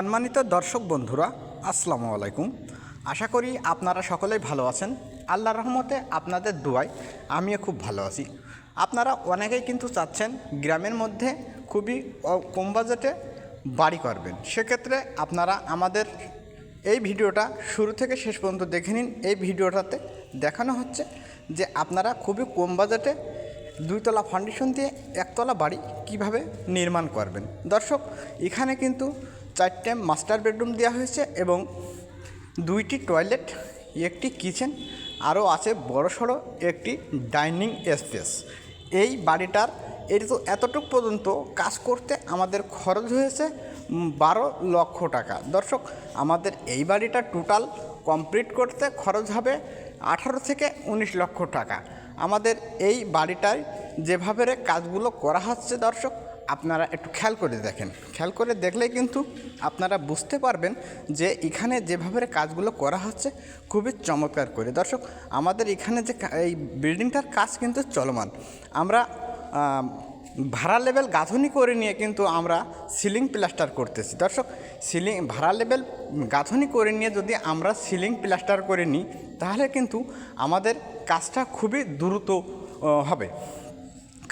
সম্মানিত দর্শক বন্ধুরা, আসসালামু আলাইকুম। আশা করি আপনারা সকলেই ভালো আছেন। আল্লাহ রহমতে আপনাদের দোয়ায় আমিও খুব ভালো আছি। আপনারা অনেকেই কিন্তু চাচ্ছেন গ্রামের মধ্যে খুবই কম বাজেটে বাড়ি করবেন। সেক্ষেত্রে আপনারা আমাদের এই ভিডিওটা শুরু থেকে শেষ পর্যন্ত দেখে নিন। এই ভিডিওটাতে দেখানো হচ্ছে যে আপনারা খুবই কম বাজেটে দুইতলা ফাউন্ডেশন দিয়ে একতলা বাড়ি কীভাবে নির্মাণ করবেন। দর্শক, এখানে কিন্তু চারটে মাস্টার বেডরুম দেওয়া হয়েছে এবং দুইটি টয়লেট একটি কিচেন আরও আছে বড় সড়ো একটি ডাইনিং স্পেস এই বাড়িটার এর তো এতটুকু পর্যন্ত কাজ করতে আমাদের খরচ হয়েছে বারো লক্ষ টাকা। দর্শক, আমাদের এই বাড়িটা টোটাল কমপ্লিট করতে খরচ হবে আঠারো থেকে উনিশ লক্ষ টাকা। আমাদের এই বাড়িটায় যেভাবে কাজগুলো করা হচ্ছে দর্শক আপনারা একটু খেয়াল করে দেখেন। খেয়াল করে দেখলেই কিন্তু আপনারা বুঝতে পারবেন যে এখানে যেভাবে কাজগুলো করা হচ্ছে খুবই চমৎকার করে। দর্শক, আমাদের এখানে যে এই বিল্ডিংটার কাজ কিন্তু চলমান। আমরা ভাড়া লেভেল গাঁথনি করে নিয়ে কিন্তু আমরা সিলিং প্লাস্টার করতেছি। দর্শক সিলিং ভাড়া লেভেল গাঁথনি করে নিয়ে যদি আমরা সিলিং প্লাস্টার করে নিই, তাহলে কিন্তু আমাদের কাজটা খুবই দ্রুত হবে।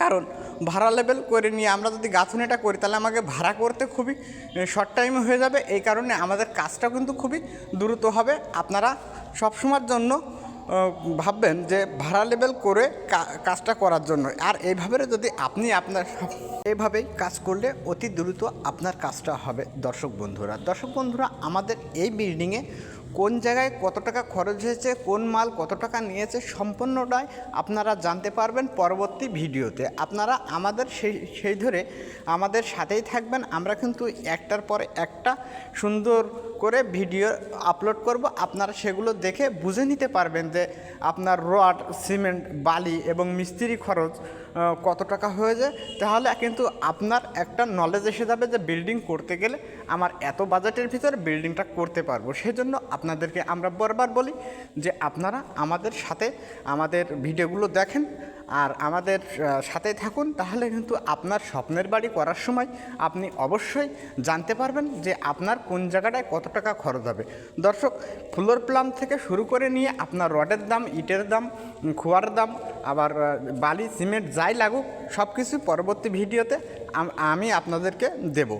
কারণ ভাড়া লেভেল করে নিয়ে আমরা যদি গাঁথনিটা করি, তাহলে আমাকে ভাড়া করতে খুবই শর্ট টাইমে হয়ে যাবে। এই কারণে আমাদের কাজটা কিন্তু খুবই দ্রুত হবে। আপনারা সবসময়ের জন্য ভাববেন যে ভাড়া লেভেল করে কাজটা করার জন্য। আর এইভাবে যদি আপনি আপনার এইভাবেই কাজ করলে অতি দ্রুত আপনার কাজটা হবে। দর্শক বন্ধুরা দর্শক বন্ধুরা, আমাদের এই বিল্ডিংয়ে কোন জায়গায় কত টাকা খরচ হয়েছে, কোন মাল কত টাকা নিয়েছে সম্পূর্ণটাই আপনারা জানতে পারবেন পরবর্তী ভিডিওতে। আপনারা আমাদের সেই সেই ধরে আমাদের সাথেই থাকবেন। আমরা কিন্তু একটার পর একটা সুন্দর করে ভিডিও আপলোড করব। আপনারা সেগুলো দেখে বুঝে নিতে পারবেন যে আপনার রড, সিমেন্ট, বালি এবং মিস্ত্রি খরচ কত টাকা হয়ে যায় তাহলে কিন্তু আপনার একটা নলেজ এসে যাবে যে বিল্ডিং করতে গেলে আমার এত বাজেটের ভিতরে বিল্ডিংটা করতে পারব। সেজন্য আপনাদেরকে আমরা বারবার বলি যে আপনারা আমাদের সাথে আমাদের ভিডিওগুলো দেখেন আর আমাদের সাথে থাকুন, তাহলে কিন্তু আপনার স্বপ্নের বাড়ি করার সময় আপনি অবশ্যই জানতে পারবেন যে আপনার কোন জায়গাটায় কত টাকা খরচ হবে। দর্শক, ফ্লোর প্লাম থেকে শুরু করে নিয়ে আপনার রডের দাম, ইটের দাম, খোয়ার দাম, আবার বালি, সিমেন্ট, যাই লাগুক সব কিছু পরবর্তী ভিডিওতে আমি আপনাদেরকে দেব।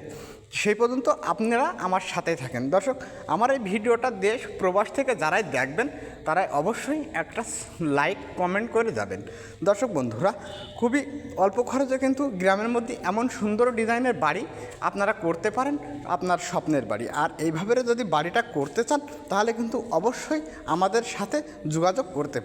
সেই পর্যন্ত আপনারা আমার সাথে থাকেন। দর্শক, আমার এই ভিডিওটা দেশ, প্রবাস থেকে যারাই দেখবেন, তারাই অবশ্যই একটা লাইক, কমেন্ট করে যাবেন। দর্শক, বন্ধুরা, খুবই অল্প খরচে কিন্তু গ্রামের মধ্যে এমন সুন্দর ডিজাইনের বাড়ি আপনারা করতে পারেন, আপনার স্বপ্নের বাড়ি। আর এইভাবে যদি বাড়িটা করতে চান, তাহলে কিন্তু অবশ্যই আমাদের সাথে যোগাযোগ করতে পারেন।